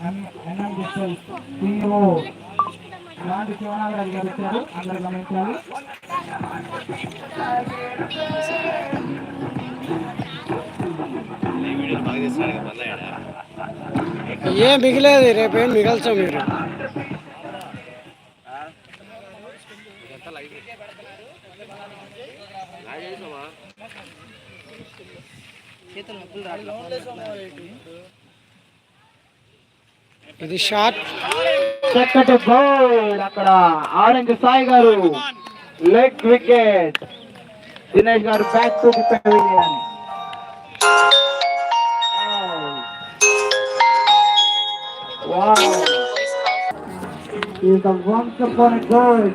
ఎన్ఎండిఎస్ఎల్ CEO ఇలాంటి శివనాగరాజు గారు వచ్చారు అందరు గమనించాలి. ఏం మిగిలేదు రేపేం మిగల్చాం మీరు. ఇది షార్ట్ చక్కటి గోల్ అక్కడ ఆరెంజ్ సాయి గారు leg wicket Dinesh garu back to the pavilion Wow. Is a once upon a goal.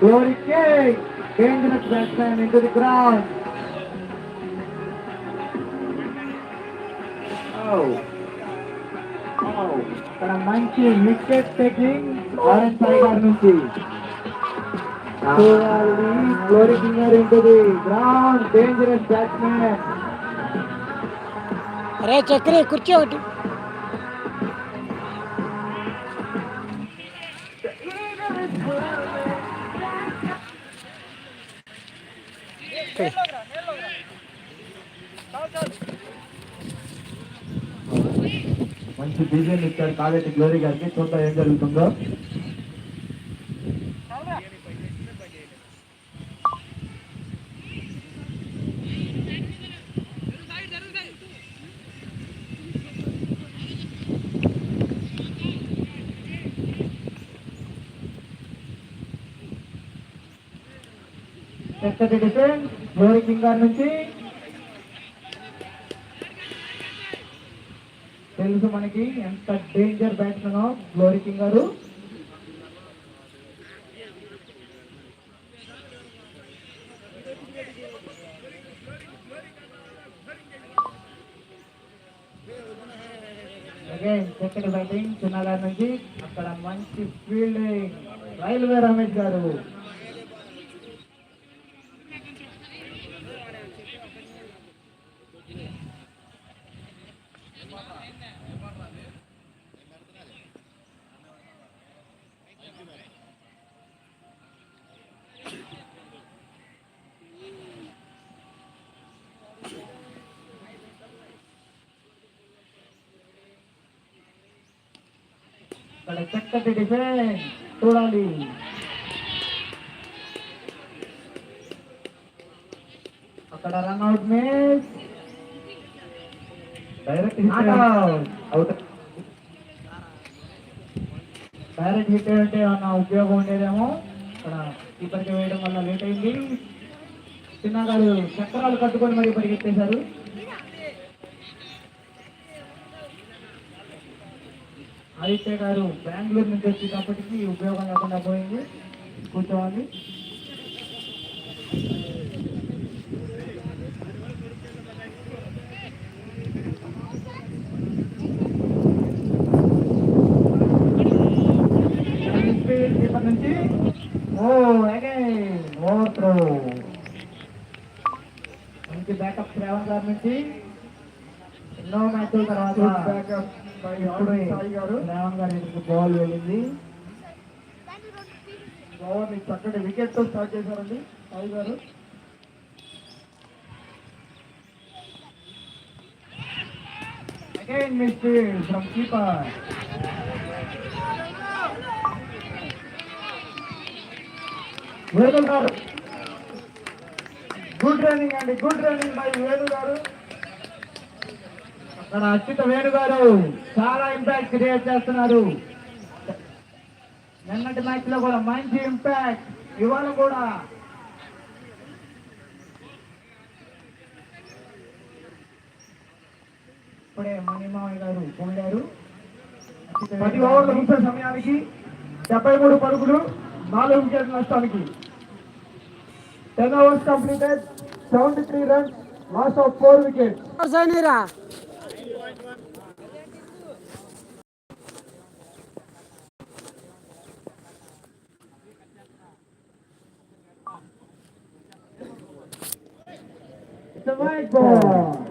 Glory kick. Dangerous batsman into the ground. Oh. ఇక్కడ మంచి వికెట్ టేకింగ్ ఆరెంజ్ సాయి గారి నుంచి. చూడాలి Glory Kinger into the ground dangerous batsmen అరే చక్రి కుర్చీ ఒకటి. మంచి design ఇచ్చాడు కావేటి గ్లోరీ గారికి చూద్దాం ఏం జరుగుతుందో చక్కటి డిఫెన్స్ గ్లోరీ కింగ్ గారి నుంచి తెలుసు మనకి ఎంత danger batsmen Glory King garu. Again batting చిన్నగారి నుంచి అక్కడ మంచి ఫీల్డింగ్ రైల్వే రమేష్ గారు. చక్కటి డిఫెన్స్ చూడాలి అక్కడ run out miss direct direct hit అంటే అన్న ఉపయోగం ఉండేదేమో. ఇక్కడ ఇప్పటికి వేయడం వల్ల లేట్ అయింది. చిన్నగారు చక్రాలు కట్టుకొని మరి పరిగెత్తేశారు ఆదిత్య గారు బెంగళూరు నుంచి వచ్చేటప్పటికి ఉపయోగం లేకుండా పోయింది. కూర్చోవాలి కీపర్ నుంచి. ఓ అగైన్ ఓవర్ త్రో మంచి బ్యాకప్ శ్రావణ్ గారి నుంచి. ఎన్నో మ్యాచ్ల తర్వాత బ్యాకప్ శ్రావణ్ గారి బాల్ వెళ్ళింది. బాల్ చక్కటి వికెట్తో స్టార్ట్ చేశారండి Sai garu. Again mistake from keeper Venu garu. Good running అండి good running by Venu garu. అక్కడ అచ్యుత వేణు గారు చాలా ఇంపాక్ట్ క్రియేట్ చేస్తున్నారు. నిన్నటి మ్యాచ్లో కూడా మంచి ఇంపాక్ట్ ఇవాళ కూడా. ఇప్పుడే మణిమావి గారు పొందారు పది ఓవర్ల ముప్పై సమయానికి డెబ్బై మూడు పరుగులు నాలుగు వికెట్ల నష్టానికి 10 overs completed, 73 runs, loss of 4 wickets. Zainira. It's a white ball.